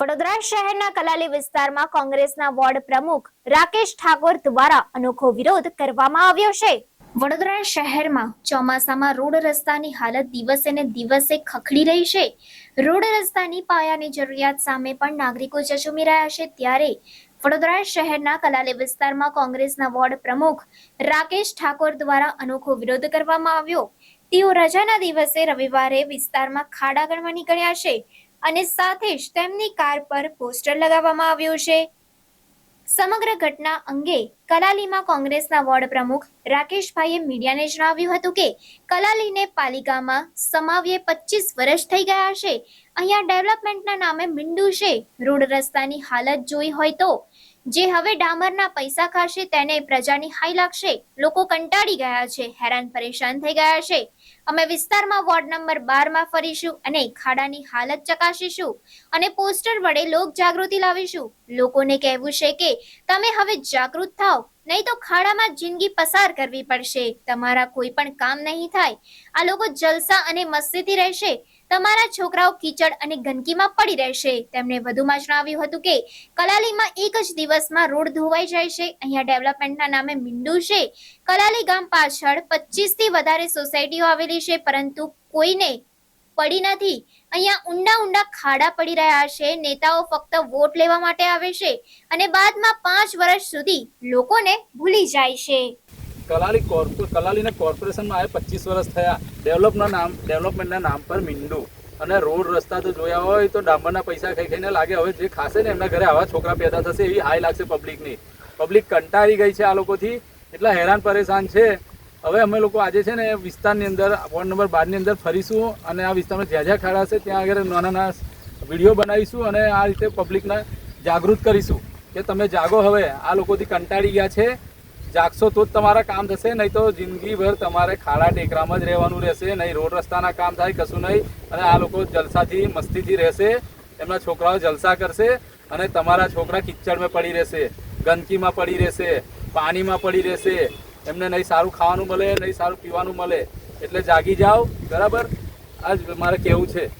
વડોદરા શહેરના કલાલી વિસ્તારમાં કોંગ્રેસના વોર્ડ પ્રમુખ રાકેશ ઠાકોર દ્વારા અનોખો વિરોધ કરવામાં આવ્યો છે. વડોદરા શહેરમાં ચોમાસામાં રોડ રસ્તાની હાલત દિવસે ને દિવસે ખખડી રહી છે. રોડ રસ્તાની પાયાની જરૂરિયાત સામે પણ નાગરિકો ઝઝુમી રહ્યા છે ત્યારે વડોદરા શહેરના કલાલી વિસ્તારમાં કોંગ્રેસના વોર્ડ પ્રમુખ રાકેશ ઠાકોર દ્વારા અનોખો વિરોધ કરવામાં આવ્યો. તેઓ રજાના દિવસે રવિવારે વિસ્તારમાં ખાડા ગણવા નીકળ્યા છે. અને સાથે જ તેમની કાર પર પોસ્ટર લગાવવામાં આવ્યું છે. સમગ્ર ઘટના અંગે કલાલીમાં કોંગ્રેસના વોર્ડ પ્રમુખ રાકેશભાઈએ મીડિયાને જણાવ્યું હતું કે કલાલીને પાલિકામાં સમાવીએ પચીસ વર્ષ થઈ ગયા છે. અહીંયા ડેવલપમેન્ટના નામે મીંડું છે. રોડ રસ્તાની હાલત જોઈ હોય તો જે હવે ડામરના પૈસા ખાશે તેને પ્રજાની હાઈ લાગશે. લોકો કંટાળી ગયા છે. હેરાન પરેશાન થઈ ગયા છે. અમે વિસ્તારમાં વોર્ડ નંબર બારમાં ફરીશું અને ખાડાની હાલત ચકાસીશું અને પોસ્ટર વડે લોક જાગૃતિ લાવીશું. લોકોને કહેવું છે કે તમે હવે જાગૃત થાઓ. નહીં તો ખાડામાં જિંદગી પસાર કરવી પડશે. તમારા કોઈ પણ કામ નહીં થાય. આ લોકો જલસા અને મસ્તીથી રહેશે. તમારા છોકરાઓ કીચડ અને ગંદકીમાં પડી રહેશે. તેમણે વધુમાં જણાવ્યું હતું કે, કલાલીમાં એક જ દિવસમાં રોડ ધોવાઈ જાય છે. અહીંયા ડેવલપમેન્ટના નામે મીંડું છે. કલાલી ગામ પાછળ પચીસથી વધારે સોસાયટીઓ આવેલી છે, પરંતુ કોઈને પડી નથી. અહીંયા ઊંડા ઊંડા ખાડા પડી રહ્યા છે. નેતાઓ ફક્ત વોટ લેવા માટે આવે છે અને બાદમાં પાંચ વર્ષ સુધી લોકોને ભૂલી જાય છે. કલાલી કોર્પો, કલાલીને કોર્પોરેશનમાં આવે પચીસ વર્ષ થયા. ડેવલપના નામ, ડેવલપમેન્ટના નામ પર મીંડું. અને રોડ રસ્તા તો જોયા હોય તો ડામરના પૈસા ખાઈ ખાઈને લાગે. હવે જે ખાશે ને એમના ઘરે આવા છોકરા પેદા થશે એવી હાઈ લાગશે પબ્લિકની પબ્લિક કંટાળી ગઈ છે આ લોકોથી. એટલા હેરાન પરેશાન છે. હવે અમે લોકો આજે છે ને વિસ્તારની અંદર, વોર્ડ નંબર બારની અંદર ફરીશું અને આ વિસ્તારમાં જ્યાં જ્યાં ખાડા છે ત્યાં આગળ નાના નાના વીડિયો બનાવીશું અને આ રીતે પબ્લિકને જાગૃત કરીશું કે તમે જાગો હવે. આ લોકોથી કંટાળી ગયા છે. જાગશો તો જ તમારા કામ થશે, નહીં તો જિંદગીભર તમારે ખાડા ટેકરામાં જ રહેવાનું રહેશે, નહીં રોડ રસ્તાના કામ થાય, કશું નહીં. અને આ લોકો જલસાથી, મસ્તીથી રહેશે, એમના છોકરાઓ જલસા કરશે અને તમારા છોકરા કિચડમાં પડી રહેશે, ગંદકીમાં પડી રહેશે, પાણીમાં પડી રહેશે એમને નહીં સારું ખાવાનું મળે, નહીં સારું પીવાનું મળે. એટલે જાગી જાઓ, બરાબર? આ જ મારે કહેવું છે.